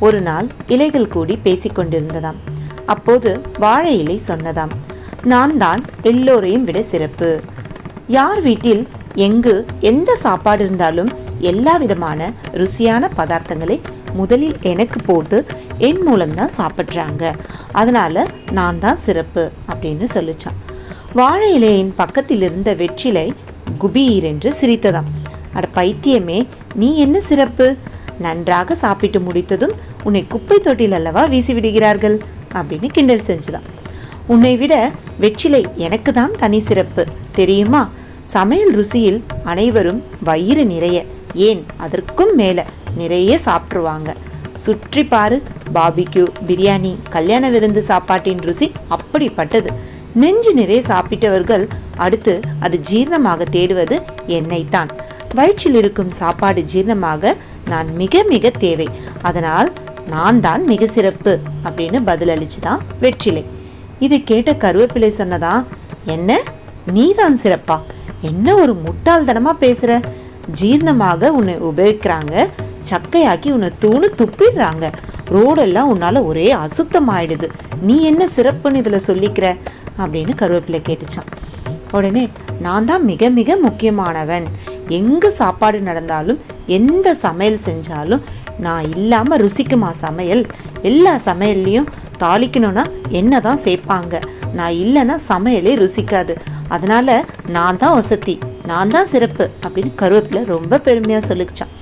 ஒரு நாள் இலைகள் கூடி பேசிக்கொண்டிருந்ததாம். அப்போது வாழை இலை சொன்னதாம் நான் தான் எல்லோரையும் விட சிறப்பு. யார் வீட்டில் எங்கு எந்த சாப்பாடு இருந்தாலும் எல்லா விதமான ருசியான பதார்த்தங்களை முதலில் எனக்கு போட்டு என் மூலம்தான் சாப்பிட்றாங்க. அதனால நான் தான் சிறப்பு அப்படின்னு சொல்லிச்சான். வாழை இலையின் பக்கத்தில் இருந்த வெற்றிலை குபீர் என்று சிரித்ததாம் அட பைத்தியமே நீ என்ன சிறப்பு? நன்றாக சாப்பிட்டு முடித்ததும் உன்னை குப்பை தொட்டில் அல்லவா வீசி விடுகிறார்கள் அப்படின்னு கிண்டல் செஞ்சுதான். உன்னை விட வெற்றிலை எனக்கு தான் தனி சிறப்பு. தெரியுமா? சமையல் ருசியில் அனைவரும் வயிறு நிறைய. ஏன்? அதற்கும் மேலே நிறைய சாப்பிட்ருவாங்க சுற்றி பாரு பாபிக்யூ பிரியாணி கல்யாண விருந்து சாப்பாட்டின் ருசி அப்படிப்பட்டது. நெஞ்சு நிறைய சாப்பிட்டவர்கள் அடுத்து அது ஜீரணமாக தேடுவது எண்ணெய்தான் வயிற்றில் இருக்கும் சாப்பாடு ஜீரணமாக நான் மிக மிக தேவை. அதனால் நான் தான் மிக சிறப்பு அப்படின்னு பதிலளிச்சுதான் வெற்றிலை. இது கேட்ட கருவேப்பிலை சொன்னதா? என்ன? நீதான் சிறப்பா? என்ன ஒரு முட்டாள்தனமா பேசுற? ஜீரணமாக உன்னை உபயோகிக்கிறாங்க. சக்கையாக்கி உன்னை தூணு துப்பிடுறாங்க. ரோடெல்லாம் உன்னால ஒரே அசுத்தமாயிடுது. நீ என்ன சிறப்புன்னு இதுல சொல்லிக்கிற? அப்படின்னு கருவேப்பிலை கேட்டுச்சான். உடனே நான் தான் மிக மிக முக்கியமானவன். எங்கே சாப்பாடு நடந்தாலும் எந்த சமையல் செஞ்சாலும் நான் இல்லாமல் ருசிக்குமா சமையல்? எல்லா சமையல்லையும் தாளிக்கணும்னா என்ன தான் சேர்ப்பாங்க? நான் இல்லைன்னா சமையலே ருசிக்காது. அதனால் நான் தான் வசதி நான் தான் சிறப்பு அப்படின்னு கருவேப்பிலை ரொம்ப பெருமையாக சொல்லிச்சான்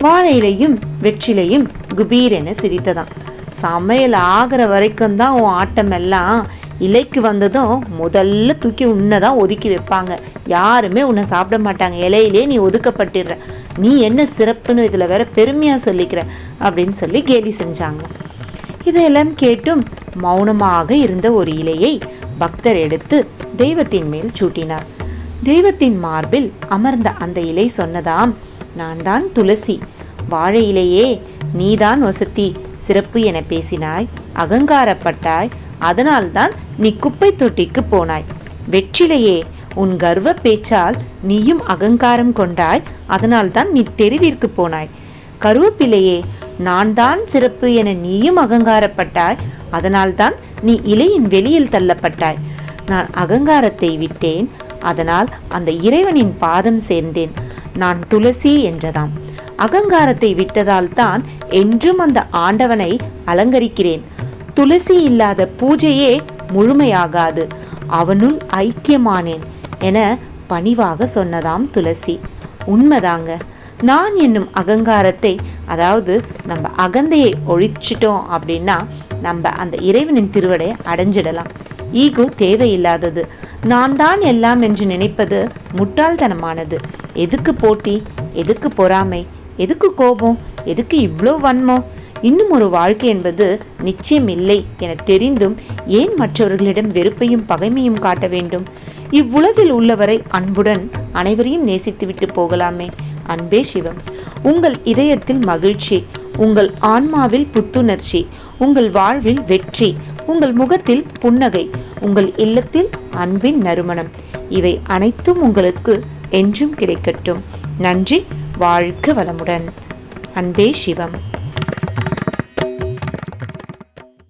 வாழையிலையும் வெற்றிலையும் குபீர் என சிரித்ததான் சமையல் ஆகிற வரைக்கும் தான் உன் ஆட்டம் எல்லாம் இலைக்கு வந்ததும் முதல்ல தூக்கி உன்னை தான் ஒதுக்கி வைப்பாங்க. யாருமே உன்னை சாப்பிட மாட்டாங்க. இலையிலே நீ ஒதுக்கப்பட்டுடுற. நீ என்ன சிறப்புன்னு இதில் வேற பெருமையாக சொல்லிக்கிற அப்படின்னு சொல்லி கேலி செஞ்சாங்க. இதையெல்லாம் கேட்டும் மௌனமாக இருந்த ஒரு இலையை பக்தர் எடுத்து தெய்வத்தின் மேல் சூட்டினார். தெய்வத்தின் மார்பில் அமர்ந்த அந்த இலை சொன்னதாம் நான் தான் துளசி. வாழை இலையே நீதான் வசத்தி சிறப்பு என பேசினாய். அகங்காரப்பட்டாய். அதனால்தான் நீ குப்பை தொட்டிக்கு போனாய். வெற்றிலையே உன் கர்வ பேச்சால் நீயும் அகங்காரம் கொண்டாய் அதனால்தான் நீ தெருவிற்கு போனாய். கருவேப்பிலையே நான் தான் சிறப்பு என நீயும் அகங்காரப்பட்டாய் அதனால்தான் நீ இலையின் வெளியில் தள்ளப்பட்டாய். நான் அகங்காரத்தை விட்டேன் அதனால் அந்த இறைவனின் பாதம் சேர்ந்தேன். நான் துளசி என்றதாம். அகங்காரத்தை விட்டதால் தான் என்றும் அந்த ஆண்டவனை அலங்கரிக்கிறேன். துளசி இல்லாத பூஜையே முழுமையாகாது. அவனுள் ஐக்கியமானேன் என பணிவாக சொன்னதாம் துளசி. உண்மைதாங்க. நான் என்னும் அகங்காரத்தை அதாவது நம்ம அகந்தையை ஒழிச்சிட்டோம் அப்படின்னா நம்ம அந்த இறைவனின் திருவடையை அடைஞ்சிடலாம். ஈகோ தேவையில்லாதது. நான் தான் எல்லாம் என்று நினைப்பது முட்டாள்தனமானது. எதுக்கு போட்டி? எதுக்கு பொறாமை? எதுக்கு கோபம்? எதுக்கு இவ்வளோ வன்மம்? இன்னும் ஒரு வாழ்க்கை என்பது நிச்சயம் இல்லை என தெரிந்தும் ஏன் மற்றவர்களிடம் வெறுப்பையும் பகைமையும் காட்ட வேண்டும்? இவ்வுலகில் உள்ளவரை அன்புடன் அனைவரையும் நேசித்துவிட்டு போகலாமே. அன்பே சிவம். உங்கள் இதயத்தில் மகிழ்ச்சி உங்கள் ஆன்மாவில் புத்துணர்ச்சி உங்கள் வாழ்வில் வெற்றி உங்கள் முகத்தில் புன்னகை உங்கள் இல்லத்தில் அன்பின் நறுமணம். இவை அனைத்தும் உங்களுக்கு என்றும் கிடைக்கட்டும். நன்றி வாழ்க வளமுடன். அன்பே சிவம்.